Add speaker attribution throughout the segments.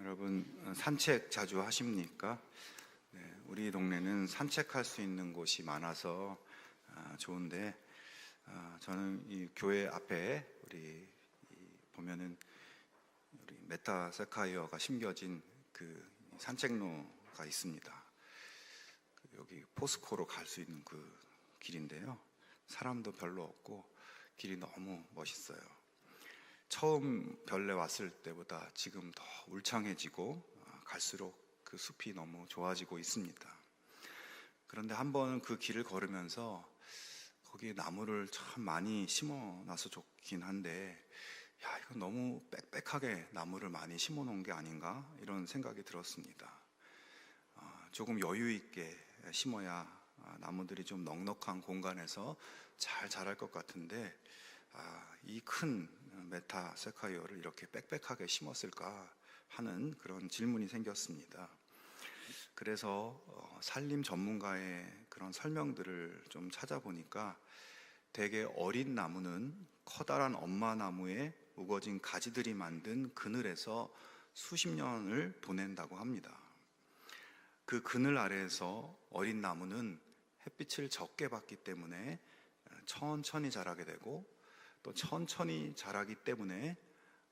Speaker 1: 여러분 어, 산책 자주 하십니까? 네, 우리 동네는 산책할 수 있는 곳이 많아서 아, 좋은데 아, 저는 이 교회 앞에 우리 이 보면은 우리 메타 세카이어가 심겨진 그 산책로가 있습니다. 그 여기 포스코로 갈 수 있는 그 길인데요. 사람도 별로 없고 길이 너무 멋있어요. 처음 별내 왔을 때보다 지금 더 울창해지고 아, 갈수록 그 숲이 너무 좋아지고 있습니다. 그런데 한 번 그 길을 걸으면서 거기에 나무를 참 많이 심어 놔서 좋긴 한데 야, 이거 너무 빽빽하게 나무를 많이 심어 놓은 게 아닌가 이런 생각이 들었습니다. 아, 조금 여유 있게 심어야 아, 나무들이 좀 넉넉한 공간에서 잘 자랄 것 같은데 아, 이 큰 메타 세카이어를 이렇게 빽빽하게 심었을까 하는 그런 질문이 생겼습니다. 그래서 어, 산림 전문가의 그런 설명들을 좀 찾아보니까 대개 어린 나무는 커다란 엄마 나무에 우거진 가지들이 만든 그늘에서 수십 년을 보낸다고 합니다. 그 그늘 아래에서 어린 나무는 햇빛을 적게 받기 때문에 천천히 자라게 되고 또 천천히 자라기 때문에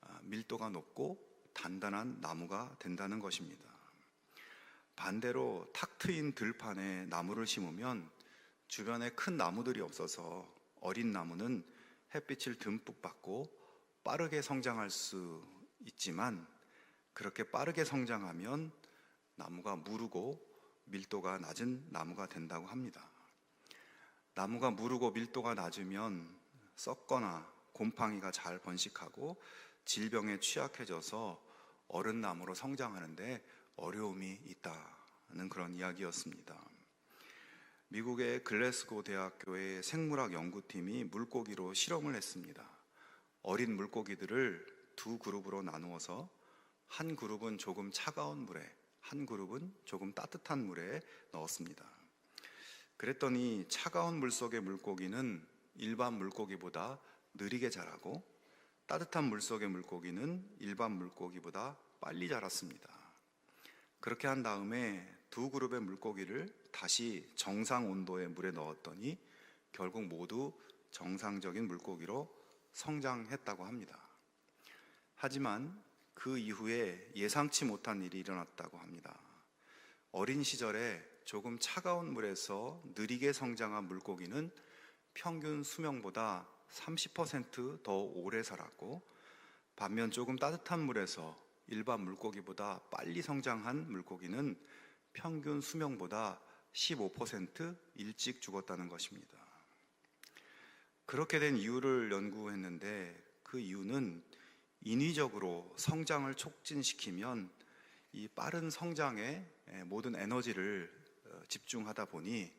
Speaker 1: 아, 밀도가 높고 단단한 나무가 된다는 것입니다. 반대로 탁 트인 들판에 나무를 심으면 주변에 큰 나무들이 없어서 어린 나무는 햇빛을 듬뿍 받고 빠르게 성장할 수 있지만 그렇게 빠르게 성장하면 나무가 무르고 밀도가 낮은 나무가 된다고 합니다. 나무가 무르고 밀도가 낮으면 썩거나 곰팡이가 잘 번식하고 질병에 취약해져서 어른 나무로 성장하는데 어려움이 있다는 그런 이야기였습니다. 미국의 글래스고 대학교의 생물학 연구팀이 물고기로 실험을 했습니다. 어린 물고기들을 두 그룹으로 나누어서 한 그룹은 조금 차가운 물에, 한 그룹은 조금 따뜻한 물에 넣었습니다. 그랬더니 차가운 물 속의 물고기는 일반 물고기보다 느리게 자라고 따뜻한 물 속의 물고기는 일반 물고기보다 빨리 자랐습니다. 그렇게 한 다음에 두 그룹의 물고기를 다시 정상 온도의 물에 넣었더니 결국 모두 정상적인 물고기로 성장했다고 합니다. 하지만 그 이후에 예상치 못한 일이 일어났다고 합니다. 어린 시절에 조금 차가운 물에서 느리게 성장한 물고기는 평균 수명보다 30%더 오래 살았고 반면 조금 따뜻한 물에서 일반 물고기보다 빨리 성장한 물고기는 평균 수명보다 15% 일찍 죽었다는 것입니다. 그렇게 된 이유를 연구했는데 그 이유는 인위적으로 성장을 촉진시키면 이 빠른 성장에 모든 에너지를 어, 집중하다 보니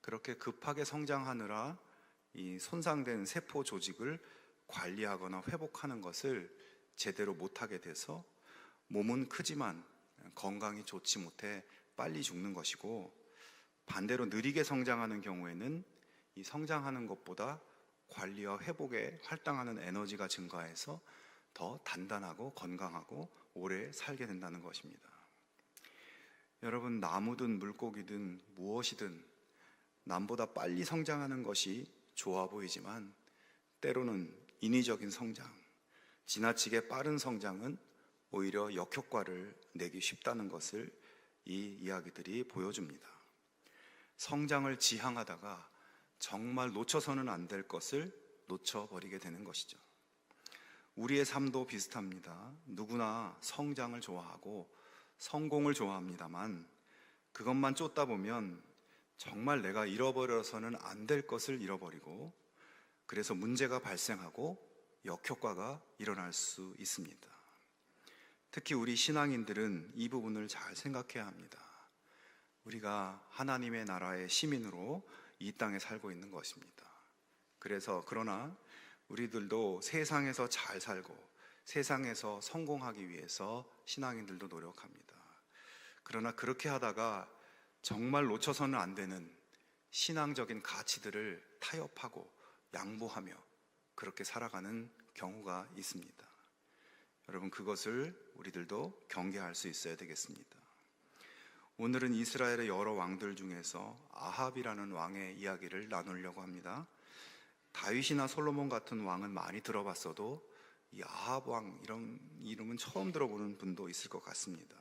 Speaker 1: 그렇게 급하게 성장하느라 이 손상된 세포 조직을 관리하거나 회복하는 것을 제대로 못하게 돼서 몸은 크지만 건강이 좋지 못해 빨리 죽는 것이고 반대로 느리게 성장하는 경우에는 이 성장하는 것보다 관리와 회복에 할당하는 에너지가 증가해서 더 단단하고 건강하고 오래 살게 된다는 것입니다. 여러분, 나무든 물고기든 무엇이든 남보다 빨리 성장하는 것이 좋아 보이지만 때로는 인위적인 성장, 지나치게 빠른 성장은 오히려 역효과를 내기 쉽다는 것을 이 이야기들이 보여줍니다. 성장을 지향하다가 정말 놓쳐서는 안 될 것을 놓쳐버리게 되는 것이죠. 우리의 삶도 비슷합니다. 누구나 성장을 좋아하고 성공을 좋아합니다만 그것만 쫓다 보면 정말 내가 잃어버려서는 안 될 것을 잃어버리고 그래서 문제가 발생하고 역효과가 일어날 수 있습니다. 특히 우리 신앙인들은 이 부분을 잘 생각해야 합니다. 우리가 하나님의 나라의 시민으로 이 땅에 살고 있는 것입니다. 그래서 그러나 우리들도 세상에서 잘 살고 세상에서 성공하기 위해서 신앙인들도 노력합니다. 그러나 그렇게 하다가 정말 놓쳐서는 안 되는 신앙적인 가치들을 타협하고 양보하며 그렇게 살아가는 경우가 있습니다. 여러분 그것을 우리들도 경계할 수 있어야 되겠습니다. 오늘은 이스라엘의 여러 왕들 중에서 아합이라는 왕의 이야기를 나누려고 합니다. 다윗이나 솔로몬 같은 왕은 많이 들어봤어도 이 아합 왕 이런 이름은 처음 들어보는 분도 있을 것 같습니다.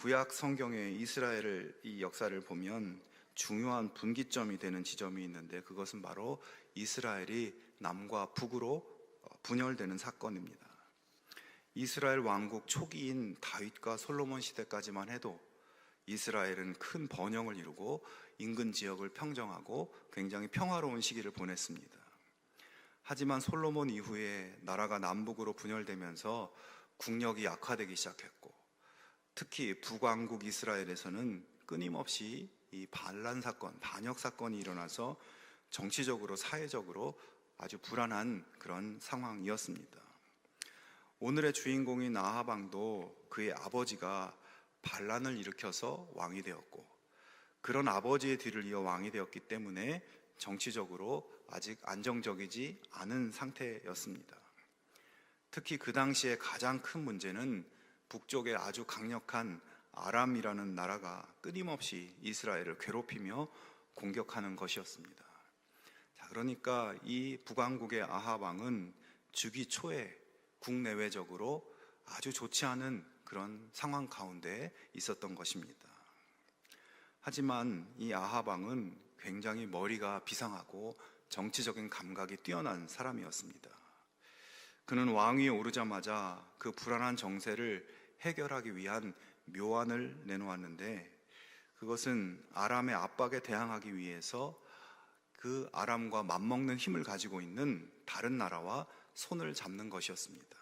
Speaker 1: 구약 성경의 이스라엘을 이 역사를 보면 중요한 분기점이 되는 지점이 있는데 그것은 바로 이스라엘이 남과 북으로 어, 분열되는 사건입니다. 이스라엘 왕국 초기인 다윗과 솔로몬 시대까지만 해도 이스라엘은 큰 번영을 이루고 인근 지역을 평정하고 굉장히 평화로운 시기를 보냈습니다. 하지만 솔로몬 이후에 나라가 남북으로 분열되면서 국력이 약화되기 시작했고 특히 북왕국 이스라엘에서는 끊임없이 이 반란 사건, 반역 사건이 일어나서 정치적으로 사회적으로 아주 불안한 그런 상황이었습니다. 오늘의 주인공인 아하방도 그의 아버지가 반란을 일으켜서 왕이 되었고 그런 아버지의 뒤를 이어 왕이 되었기 때문에 정치적으로 아직 안정적이지 않은 상태였습니다. 특히 그 당시에 가장 큰 문제는 북쪽에 아주 강력한 아람이라는 나라가 끊임없이 이스라엘을 괴롭히며 공격하는 것이었습니다. 자, 그러니까 이 북왕국의 아합 왕은 주기 초에 국내외적으로 아주 좋지 않은 그런 상황 가운데 있었던 것입니다. 하지만 이 아합 왕은 굉장히 머리가 비상하고 정치적인 감각이 뛰어난 사람이었습니다. 그는 왕위에 오르자마자 그 불안한 정세를 해결하기 위한 묘안을 내놓았는데 그것은 아람의 압박에 대항하기 위해서 그 아람과 맞먹는 힘을 가지고 있는 다른 나라와 손을 잡는 것이었습니다.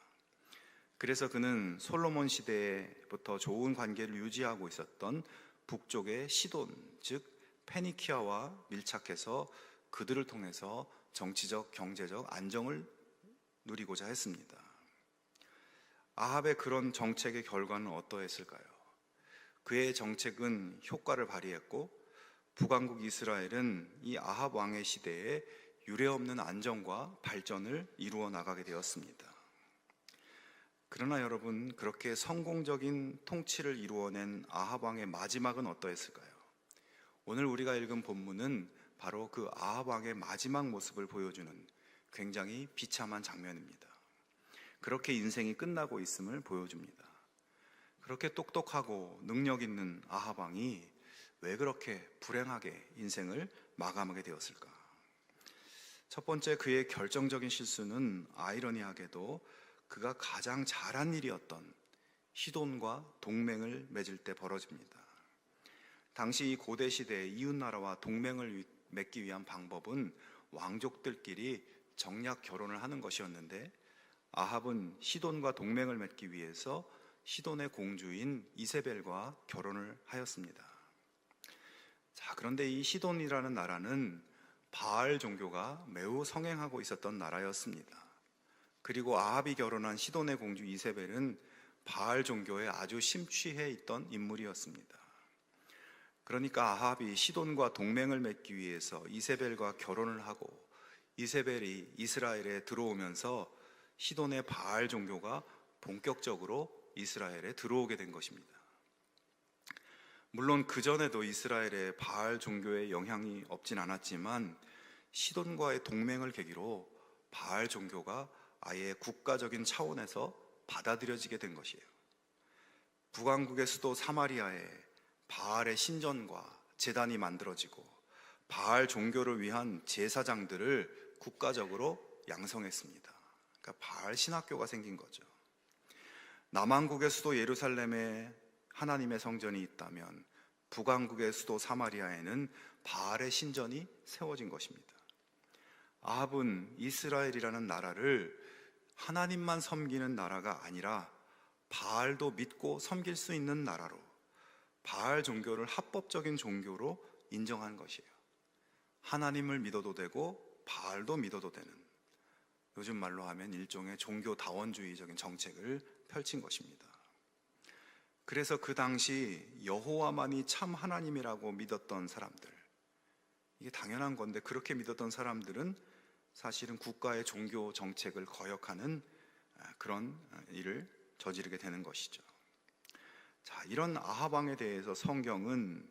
Speaker 1: 그래서 그는 솔로몬 시대부터 좋은 관계를 유지하고 있었던 북쪽의 시돈, 즉 페니키아와 밀착해서 그들을 통해서 정치적, 경제적 안정을 누리고자 했습니다. 아합의 그런 정책의 결과는 어떠했을까요? 그의 정책은 효과를 발휘했고 북왕국 이스라엘은 이 아합 왕의 시대에 유례없는 안정과 발전을 이루어 나가게 되었습니다. 그러나 여러분 그렇게 성공적인 통치를 이루어낸 아합 왕의 마지막은 어떠했을까요? 오늘 우리가 읽은 본문은 바로 그 아합 왕의 마지막 모습을 보여주는 굉장히 비참한 장면입니다. 그렇게 인생이 끝나고 있음을 보여줍니다. 그렇게 똑똑하고 능력 있는 아합 왕이 왜 그렇게 불행하게 인생을 마감하게 되었을까? 첫 번째 그의 결정적인 실수는 아이러니하게도 그가 가장 잘한 일이었던 시돈과 동맹을 맺을 때 벌어집니다. 당시 이 고대 시대의 이웃 나라와 동맹을 맺기 위한 방법은 왕족들끼리 정략 결혼을 하는 것이었는데 아합은 시돈과 동맹을 맺기 위해서 시돈의 공주인 이세벨과 결혼을 하였습니다. 자, 그런데 이 시돈이라는 나라는 바알 종교가 매우 성행하고 있었던 나라였습니다. 그리고 아합이 결혼한 시돈의 공주 이세벨은 바알 종교에 아주 심취해 있던 인물이었습니다. 그러니까 아합이 시돈과 동맹을 맺기 위해서 이세벨과 결혼을 하고 이세벨이 이스라엘에 들어오면서 시돈의 바알 종교가 본격적으로 이스라엘에 들어오게 된 것입니다. 물론 그 전에도 이스라엘에 바알 종교의 영향이 없진 않았지만 시돈과의 동맹을 계기로 바알 종교가 아예 국가적인 차원에서 받아들여지게 된 것이에요. 북왕국의 수도 사마리아에 바알의 신전과 재단이 만들어지고 바알 종교를 위한 제사장들을 국가적으로 양성했습니다. 그러니까 바알 신학교가 생긴 거죠. 남왕국의 수도 예루살렘에 하나님의 성전이 있다면 북왕국의 수도 사마리아에는 바알의 신전이 세워진 것입니다. 아합은 이스라엘이라는 나라를 하나님만 섬기는 나라가 아니라 바알도 믿고 섬길 수 있는 나라로 바알 종교를 합법적인 종교로 인정한 것이에요. 하나님을 믿어도 되고 바알도 믿어도 되는 요즘 말로 하면 일종의 종교 다원주의적인 정책을 펼친 것입니다. 그래서 그 당시 여호와만이 참 하나님이라고 믿었던 사람들 이게 당연한 건데 그렇게 믿었던 사람들은 사실은 국가의 종교 정책을 거역하는 아, 그런 일을 저지르게 되는 것이죠. 자, 이런 아합 왕에 대해서 성경은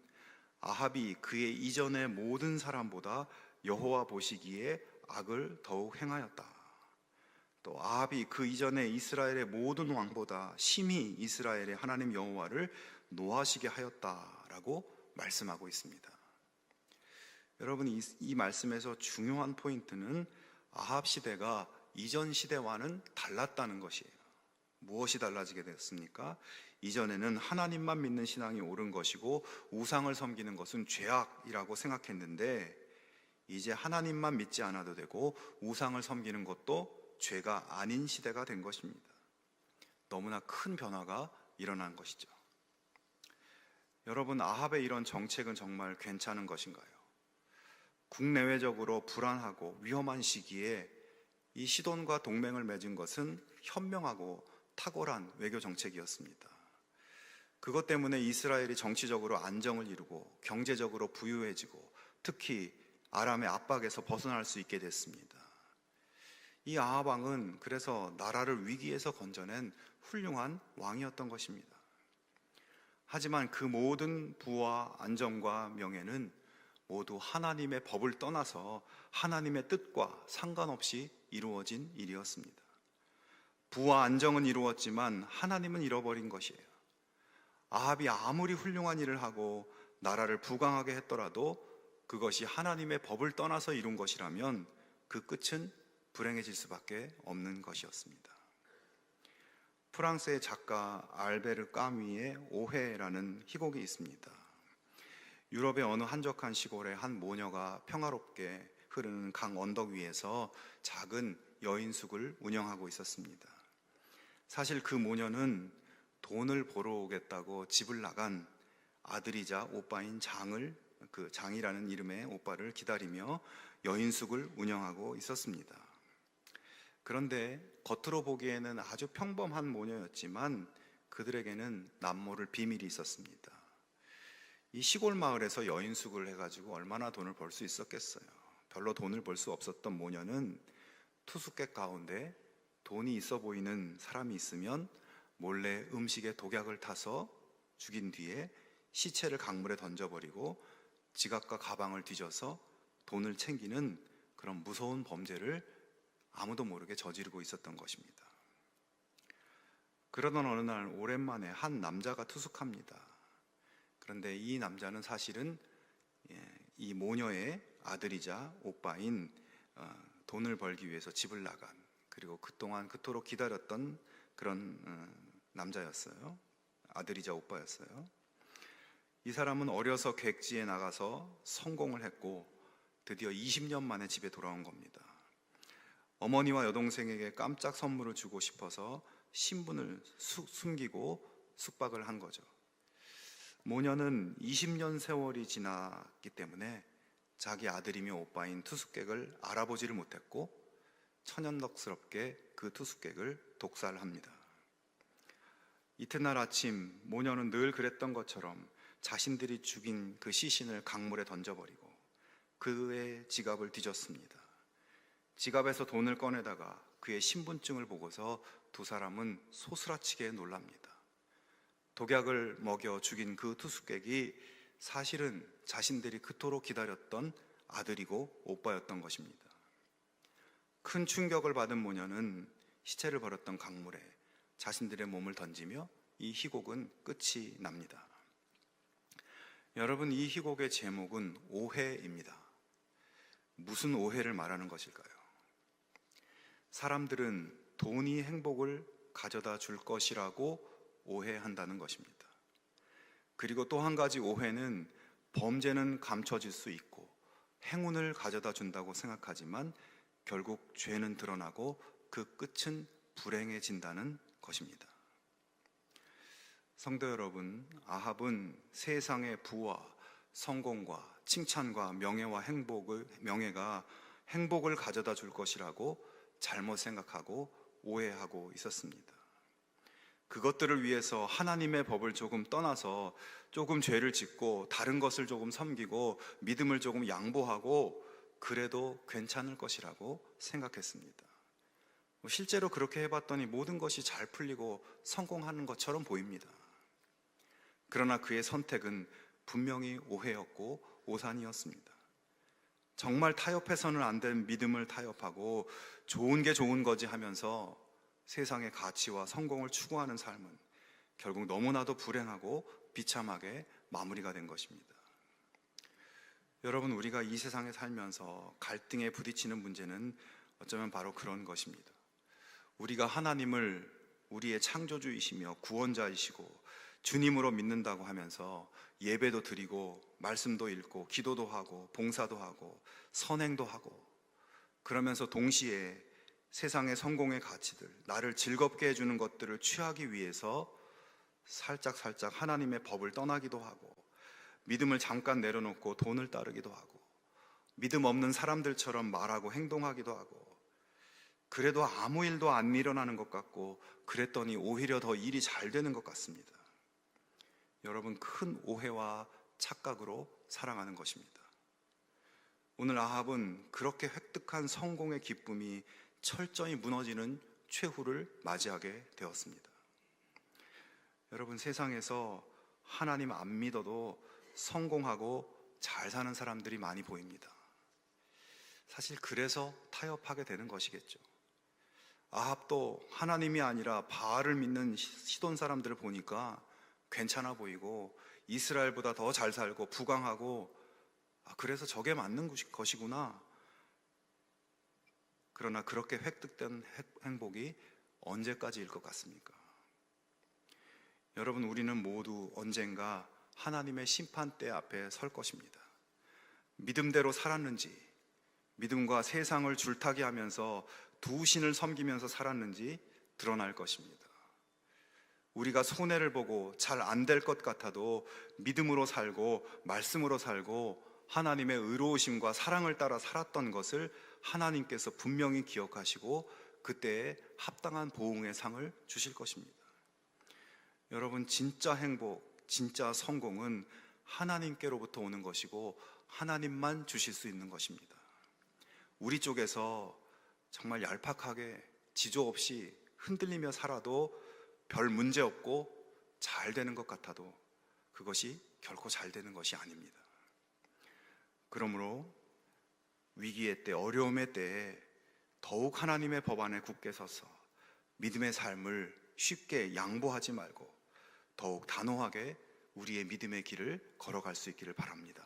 Speaker 1: 아합이 그의 이전의 모든 사람보다 여호와 보시기에 악을 더욱 행하였다. 또 아합이 그 이전에 이스라엘의 모든 왕보다 심히 이스라엘의 하나님 여호와를 노하시게 하였다라고 말씀하고 있습니다. 여러분 이, 이 말씀에서 중요한 포인트는 아합 시대가 이전 시대와는 달랐다는 것이에요. 무엇이 달라지게 됐습니까? 이전에는 하나님만 믿는 신앙이 옳은 것이고 우상을 섬기는 것은 죄악이라고 생각했는데 이제 하나님만 믿지 않아도 되고 우상을 섬기는 것도 죄가 아닌 시대가 된 것입니다. 너무나 큰 변화가 일어난 것이죠. 여러분, 아합의 이런 정책은 정말 괜찮은 것인가요? 국내외적으로 불안하고 위험한 시기에 이 시돈과 동맹을 맺은 것은 현명하고 탁월한 외교 정책이었습니다. 그것 때문에 이스라엘이 정치적으로 안정을 이루고 경제적으로 부유해지고 특히 아람의 압박에서 벗어날 수 있게 됐습니다. 이 아합 왕은 그래서 나라를 위기에서 건져낸 훌륭한 왕이었던 것입니다. 하지만 그 모든 부와 안정과 명예는 모두 하나님의 법을 떠나서 하나님의 뜻과 상관없이 이루어진 일이었습니다. 부와 안정은 이루었지만 하나님은 잃어버린 것이에요. 아합이 아무리 훌륭한 일을 하고 나라를 부강하게 했더라도 그것이 하나님의 법을 떠나서 이룬 것이라면 그 끝은 불행해질 수밖에 없는 것이었습니다. 프랑스의 작가 알베르 까미의 오해라는 희곡이 있습니다. 유럽의 어느 한적한 시골에 한 모녀가 평화롭게 흐르는 강 언덕 위에서 작은 여인숙을 운영하고 있었습니다. 사실 그 모녀는 돈을 벌어 오겠다고 집을 나간 아들이자 오빠인 장을 그 장이라는 이름의 오빠를 기다리며 여인숙을 운영하고 있었습니다. 그런데 겉으로 보기에는 아주 평범한 모녀였지만 그들에게는 남모를 비밀이 있었습니다. 이 시골 마을에서 여인숙을 해가지고 얼마나 돈을 벌 수 있었겠어요. 별로 돈을 벌 수 없었던 모녀는 투숙객 가운데 돈이 있어 보이는 사람이 있으면 몰래 음식에 독약을 타서 죽인 뒤에 시체를 강물에 던져버리고 지갑과 가방을 뒤져서 돈을 챙기는 그런 무서운 범죄를 아무도 모르게 저지르고 있었던 것입니다. 그러던 어느 날 오랜만에 한 남자가 투숙합니다. 그런데 이 남자는 사실은 예, 이 모녀의 아들이자 오빠인 어, 돈을 벌기 위해서 집을 나간 그리고 그동안 그토록 기다렸던 그런 어, 남자였어요. 아들이자 오빠였어요. 이 사람은 어려서 객지에 나가서 성공을 했고 드디어 20년 만에 집에 돌아온 겁니다. 어머니와 여동생에게 깜짝 선물을 주고 싶어서 신분을 수, 숨기고 숙박을 한 거죠. 모녀는 20년 세월이 지났기 때문에 자기 아들이며 오빠인 투숙객을 알아보지를 못했고 천연덕스럽게 그 투숙객을 독살합니다. 이튿날 아침 모녀는 늘 그랬던 것처럼 자신들이 죽인 그 시신을 강물에 던져버리고 그의 지갑을 뒤졌습니다. 지갑에서 돈을 꺼내다가 그의 신분증을 보고서 두 사람은 소스라치게 놀랍니다. 독약을 먹여 죽인 그 투숙객이 사실은 자신들이 그토록 기다렸던 아들이고 오빠였던 것입니다. 큰 충격을 받은 모녀는 시체를 버렸던 강물에 자신들의 몸을 던지며 이 희곡은 끝이 납니다. 여러분, 이 희곡의 제목은 오해입니다. 무슨 오해를 말하는 것일까요? 사람들은 돈이 행복을 가져다 줄 것이라고 오해한다는 것입니다. 그리고 또 한 가지 오해는 범죄는 감춰질 수 있고 행운을 가져다 준다고 생각하지만 결국 죄는 드러나고 그 끝은 불행해진다는 것입니다. 성도 여러분, 아합은 세상의 부와 성공과 칭찬과 명예와 행복을 명예가 행복을 가져다 줄 것이라고 잘못 생각하고 오해하고 있었습니다. 그것들을 위해서 하나님의 법을 조금 떠나서 조금 죄를 짓고 다른 것을 조금 섬기고 믿음을 조금 양보하고 그래도 괜찮을 것이라고 생각했습니다. 실제로 그렇게 해봤더니 모든 것이 잘 풀리고 성공하는 것처럼 보입니다. 그러나 그의 선택은 분명히 오해였고 오산이었습니다. 정말 타협해서는 안될 믿음을 타협하고 좋은 게 좋은 거지 하면서 세상의 가치와 성공을 추구하는 삶은 결국 너무나도 불행하고 비참하게 마무리가 된 것입니다. 여러분, 우리가 이 세상에 살면서 갈등에 부딪히는 문제는 어쩌면 바로 그런 것입니다. 우리가 하나님을 우리의 창조주이시며 구원자이시고 주님으로 믿는다고 하면서 예배도 드리고 말씀도 읽고 기도도 하고 봉사도 하고 선행도 하고 그러면서 동시에 세상의 성공의 가치들, 나를 즐겁게 해주는 것들을 취하기 위해서 살짝 살짝 하나님의 법을 떠나기도 하고 믿음을 잠깐 내려놓고 돈을 따르기도 하고 믿음 없는 사람들처럼 말하고 행동하기도 하고 그래도 아무 일도 안 일어나는 것 같고 그랬더니 오히려 더 일이 잘 되는 것 같습니다. 여러분 큰 오해와 착각으로 살아가는 것입니다. 오늘 아합은 그렇게 획득한 성공의 기쁨이 철저히 무너지는 최후를 맞이하게 되었습니다. 여러분 세상에서 하나님 안 믿어도 성공하고 잘 사는 사람들이 많이 보입니다. 사실 그래서 타협하게 되는 것이겠죠. 아합도 하나님이 아니라 바알을 믿는 시돈 사람들을 보니까 괜찮아 보이고 이스라엘보다 더 잘 살고 부강하고 아, 그래서 저게 맞는 것이구나. 그러나 그렇게 획득된 행복이 언제까지일 것 같습니까? 여러분, 우리는 모두 언젠가 하나님의 심판대 앞에 설 것입니다. 믿음대로 살았는지, 믿음과 세상을 줄타기 하면서 두 신을 섬기면서 살았는지 드러날 것입니다. 우리가 손해를 보고 잘 안 될 것 같아도 믿음으로 살고 말씀으로 살고 하나님의 의로우심과 사랑을 따라 살았던 것을 하나님께서 분명히 기억하시고 그때에 합당한 보응의 상을 주실 것입니다. 여러분, 진짜 행복, 진짜 성공은 하나님께로부터 오는 것이고 하나님만 주실 수 있는 것입니다. 우리 쪽에서 정말 얄팍하게 지조 없이 흔들리며 살아도 별 문제 없고 잘 되는 것 같아도 그것이 결코 잘 되는 것이 아닙니다. 그러므로 위기의 때, 어려움의 때에 더욱 하나님의 법안에 굳게 서서 믿음의 삶을 쉽게 양보하지 말고 더욱 단호하게 우리의 믿음의 길을 걸어갈 수 있기를 바랍니다.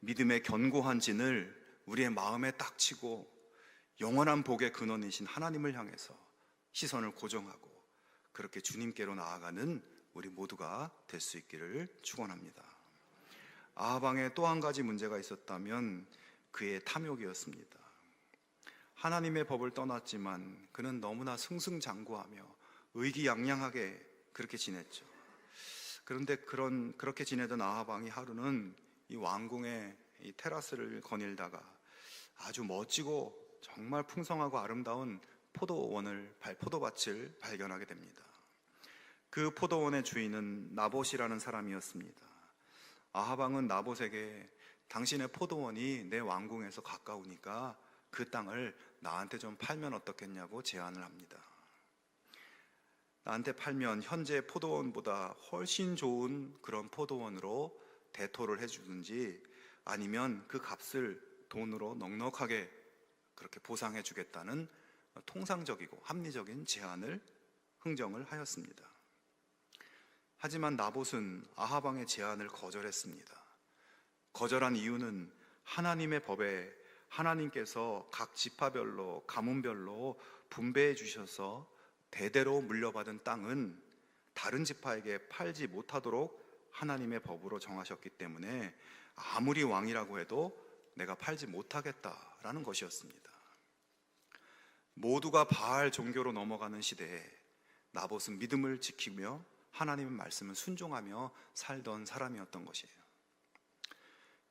Speaker 1: 믿음의 견고한 진을 우리의 마음에 딱 치고 영원한 복의 근원이신 하나님을 향해서 시선을 고정하고 그렇게 주님께로 나아가는 우리 모두가 될 수 있기를 축원합니다. 아방에 또한 가지 문제가 있었다면 그의 탐욕이었습니다. 하나님의 법을 떠났지만 그는 너무나 승승장구하며 의기양양하게 그렇게 지냈죠. 그런데 그런 그렇게 지내던 아하방이 하루는 이 왕궁의 이 테라스를 거닐다가 아주 멋지고 정말 풍성하고 아름다운 포도원을 포도밭을 발견하게 됩니다. 그 포도원의 주인은 나봇이라는 사람이었습니다. 아하방은 나봇에게 당신의 포도원이 내 왕궁에서 가까우니까 그 땅을 나한테 좀 팔면 어떻겠냐고 제안을 합니다. 나한테 팔면 현재 포도원보다 훨씬 좋은 그런 포도원으로 대토를 해주든지 아니면 그 값을 돈으로 넉넉하게 그렇게 보상해 주겠다는 통상적이고 합리적인 제안을 흥정을 하였습니다. 하지만 나봇은 아하방의 제안을 거절했습니다. 거절한 이유는 하나님의 법에 하나님께서 각 지파별로 가문별로 분배해 주셔서 대대로 물려받은 땅은 다른 지파에게 팔지 못하도록 하나님의 법으로 정하셨기 때문에 아무리 왕이라고 해도 내가 팔지 못하겠다라는 것이었습니다. 모두가 바알 종교로 넘어가는 시대에 나봇은 믿음을 지키며 하나님의 말씀을 순종하며 살던 사람이었던 것이에요.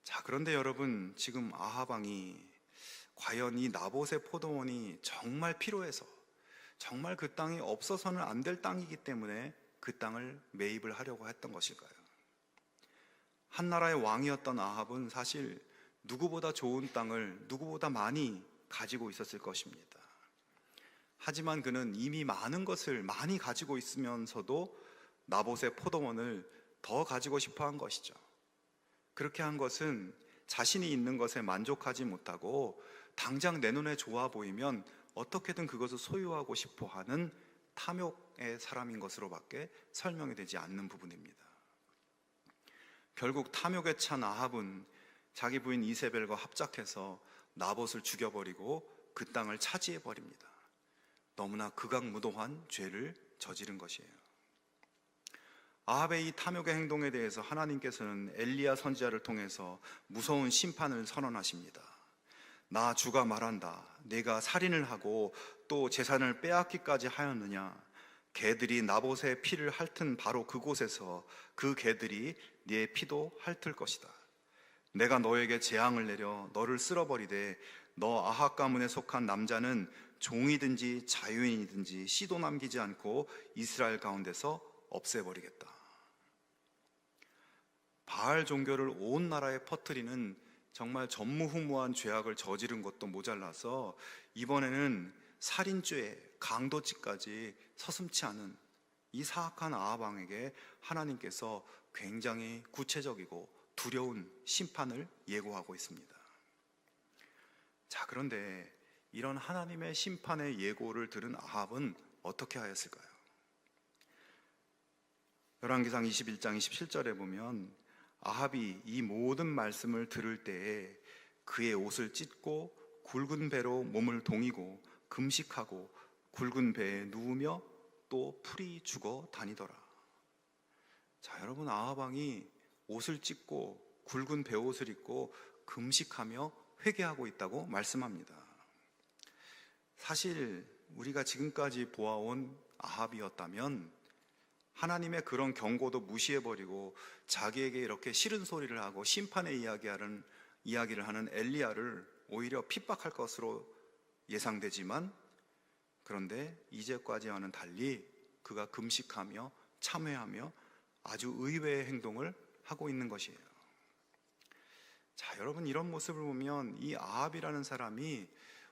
Speaker 1: 자, 그런데 여러분, 지금 아하방이 과연 이 나봇의 포도원이 정말 필요해서 정말 그 땅이 없어서는 안 될 땅이기 때문에 그 땅을 매입을 하려고 했던 것일까요? 한 나라의 왕이었던 아합은 사실 누구보다 좋은 땅을 누구보다 많이 가지고 있었을 것입니다. 하지만 그는 이미 많은 것을 많이 가지고 있으면서도 나봇의 포도원을 더 가지고 싶어 한 것이죠. 그렇게 한 것은 자신이 있는 것에 만족하지 못하고 당장 내 눈에 좋아 보이면 어떻게든 그것을 소유하고 싶어 하는 탐욕의 사람인 것으로밖에 설명이 되지 않는 부분입니다. 결국 탐욕에 찬 아합은 자기 부인 이세벨과 합작해서 나봇을 죽여버리고 그 땅을 차지해 버립니다. 너무나 극악무도한 죄를 저지른 것이에요. 아합의 이 탐욕의 행동에 대해서 하나님께서는 엘리야 선지자를 통해서 무서운 심판을 선언하십니다. 나 주가 말한다. 내가 살인을 하고 또 재산을 빼앗기까지 하였느냐? 개들이 나봇의 피를 핥은 바로 그곳에서 그 개들이 네 피도 핥을 것이다. 내가 너에게 재앙을 내려 너를 쓸어버리되 너 아합 가문에 속한 남자는 종이든지 자유인이든지 씨도 남기지 않고 이스라엘 가운데서 없애버리겠다. 바알 종교를 온 나라에 퍼뜨리는 정말 전무후무한 죄악을 저지른 것도 모자라서 이번에는 살인죄, 강도죄까지 서슴치 않은 이 사악한 아합왕에게 하나님께서 굉장히 구체적이고 두려운 심판을 예고하고 있습니다. 자, 그런데 이런 하나님의 심판의 예고를 들은 아합은 어떻게 하였을까요? 열왕기상 21장 27절에 보면 아합이 이 모든 말씀을 들을 때에 그의 옷을 찢고 굵은 배로 몸을 동이고 금식하고 굵은 배에 누우며 또 풀이 죽어 다니더라. 자, 여러분 아합 왕이 옷을 찢고 굵은 배옷을 입고 금식하며 회개하고 있다고 말씀합니다. 사실 우리가 지금까지 보아온 아합이었다면 하나님의 그런 경고도 무시해버리고 자기에게 이렇게 싫은 소리를 하고 심판의 이야기하는, 이야기를 하는 엘리야를 오히려 핍박할 것으로 예상되지만 그런데 이제까지와는 달리 그가 금식하며 참회하며 아주 의외의 행동을 하고 있는 것이에요. 자, 여러분 이런 모습을 보면 이 아합이라는 사람이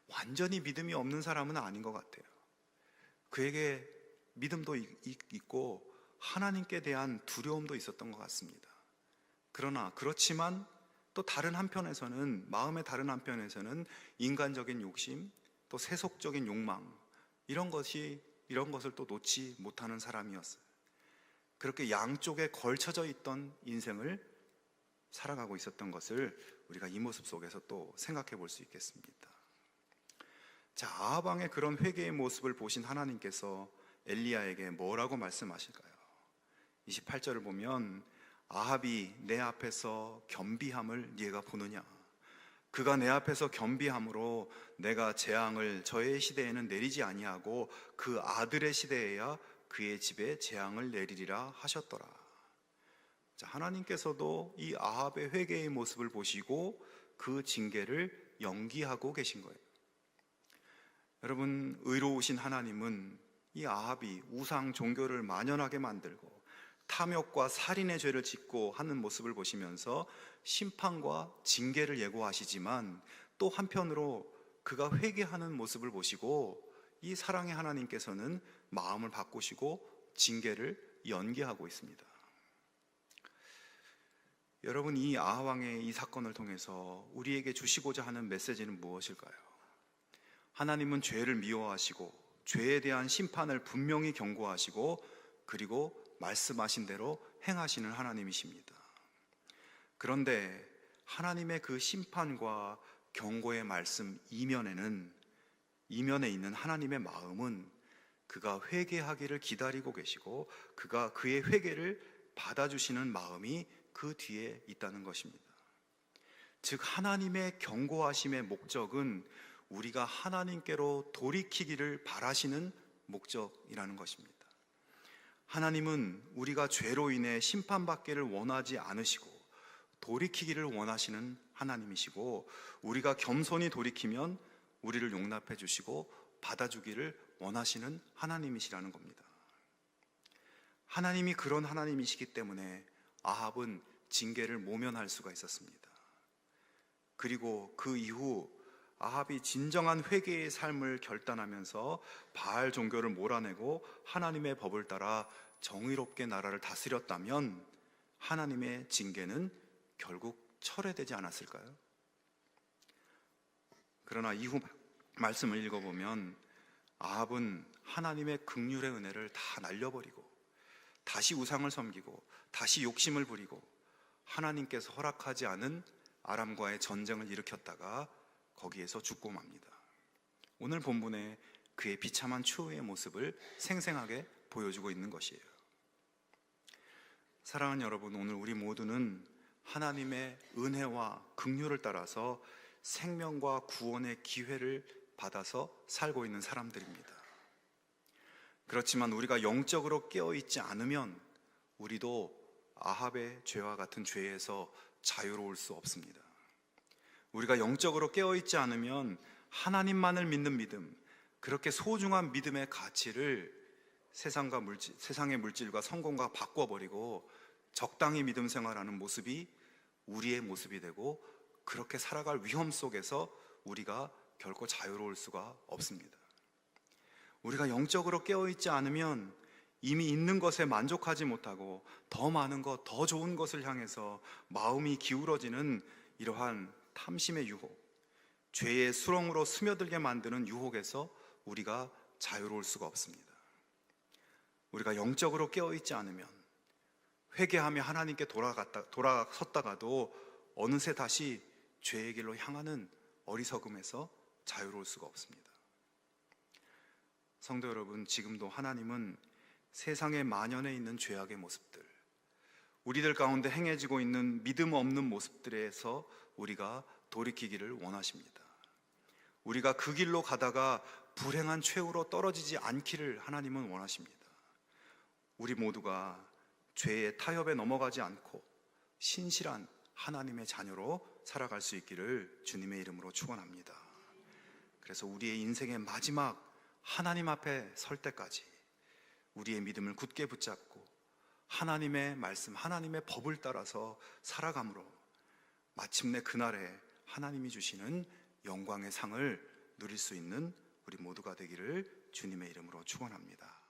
Speaker 1: 완전히 믿음이 없는 사람은 아닌 것 같아요. 그에게 믿음도 있고 하나님께 대한 두려움도 있었던 것 같습니다. 그러나 그렇지만 또 다른 한편에서는 마음의 다른 한편에서는 인간적인 욕심, 또 세속적인 욕망 이런 것이 이런 것을 또 놓지 못하는 사람이었어요. 그렇게 양쪽에 걸쳐져 있던 인생을 살아가고 있었던 것을 우리가 이 모습 속에서 또 생각해 볼 수 있겠습니다. 자, 아하방의 그런 회개의 모습을 보신 하나님께서 엘리야에게 뭐라고 말씀하실까요? 28절을 보면 아합이 내 앞에서 겸비함을 네가 보느냐? 그가 내 앞에서 겸비함으로 내가 재앙을 저의 시대에는 내리지 아니하고 그 아들의 시대에야 그의 집에 재앙을 내리리라 하셨더라. 자, 하나님께서도 이 아합의 회개의 모습을 보시고 그 징계를 연기하고 계신 거예요. 여러분, 의로우신 하나님은 이 아합이 우상 종교를 만연하게 만들고 탐욕과 살인의 죄를 짓고 하는 모습을 보시면서 심판과 징계를 예고하시지만 또 한편으로 그가 회개하는 모습을 보시고 이 사랑의 하나님께서는 마음을 바꾸시고 징계를 연기하고 있습니다. 여러분 이 아하왕의 이 사건을 통해서 우리에게 주시고자 하는 메시지는 무엇일까요? 하나님은 죄를 미워하시고 죄에 대한 심판을 분명히 경고하시고 그리고 말씀하신 대로 행하시는 하나님이십니다. 그런데 하나님의 그 심판과 경고의 말씀 이면에는 이면에 있는 하나님의 마음은 그가 회개하기를 기다리고 계시고 그가 그의 회개를 받아주시는 마음이 그 뒤에 있다는 것입니다. 즉 하나님의 경고하심의 목적은 우리가 하나님께로 돌이키기를 바라시는 목적이라는 것입니다. 하나님은 우리가 죄로 인해 심판받기를 원하지 않으시고 돌이키기를 원하시는 하나님이시고 우리가 겸손히 돌이키면 우리를 용납해 주시고 받아주기를 원하시는 하나님이시라는 겁니다. 하나님이 그런 하나님이시기 때문에 아합은 징계를 모면할 수가 있었습니다. 그리고 그 이후 아합이 진정한 회개의 삶을 결단하면서 바알 종교를 몰아내고 하나님의 법을 따라 정의롭게 나라를 다스렸다면 하나님의 징계는 결국 철회되지 않았을까요? 그러나 이후 말씀을 읽어보면 아합은 하나님의 극률의 은혜를 다 날려버리고 다시 우상을 섬기고 다시 욕심을 부리고 하나님께서 허락하지 않은 아람과의 전쟁을 일으켰다가 거기에서 죽고 맙니다. 오늘 본문에 그의 비참한 추후의 모습을 생생하게 보여주고 있는 것이에요. 사랑하는 여러분, 오늘 우리 모두는 하나님의 은혜와 긍휼을 따라서 생명과 구원의 기회를 받아서 살고 있는 사람들입니다. 그렇지만 우리가 영적으로 깨어 있지 않으면 우리도 아합의 죄와 같은 죄에서 자유로울 수 없습니다. 우리가 영적으로 깨어 있지 않으면 하나님만을 믿는 믿음, 그렇게 소중한 믿음의 가치를 세상과 물질, 세상의 물질과 성공과 바꿔버리고 적당히 믿음 생활하는 모습이 우리의 모습이 되고 그렇게 살아갈 위험 속에서 우리가 결코 자유로울 수가 없습니다. 우리가 영적으로 깨어있지 않으면 이미 있는 것에 만족하지 못하고 더 많은 것, 더 좋은 것을 향해서 마음이 기울어지는 이러한 탐심의 유혹, 죄의 수렁으로 스며들게 만드는 유혹에서 우리가 자유로울 수가 없습니다. 우리가 영적으로 깨어있지 않으면 회개하며 하나님께 돌아갔다, 돌아섰다가도 어느새 다시 죄의 길로 향하는 어리석음에서 자유로울 수가 없습니다. 성도 여러분, 지금도 하나님은 세상에 만연해 있는 죄악의 모습들, 우리들 가운데 행해지고 있는 믿음 없는 모습들에서 우리가 돌이키기를 원하십니다. 우리가 그 길로 가다가 불행한 최후로 떨어지지 않기를 하나님은 원하십니다. 우리 모두가 죄의 타협에 넘어가지 않고 신실한 하나님의 자녀로 살아갈 수 있기를 주님의 이름으로 축원합니다. 그래서 우리의 인생의 마지막 하나님 앞에 설 때까지 우리의 믿음을 굳게 붙잡고 하나님의 말씀, 하나님의 법을 따라서 살아감으로 마침내 그날에 하나님이 주시는 영광의 상을 누릴 수 있는 우리 모두가 되기를 주님의 이름으로 축원합니다.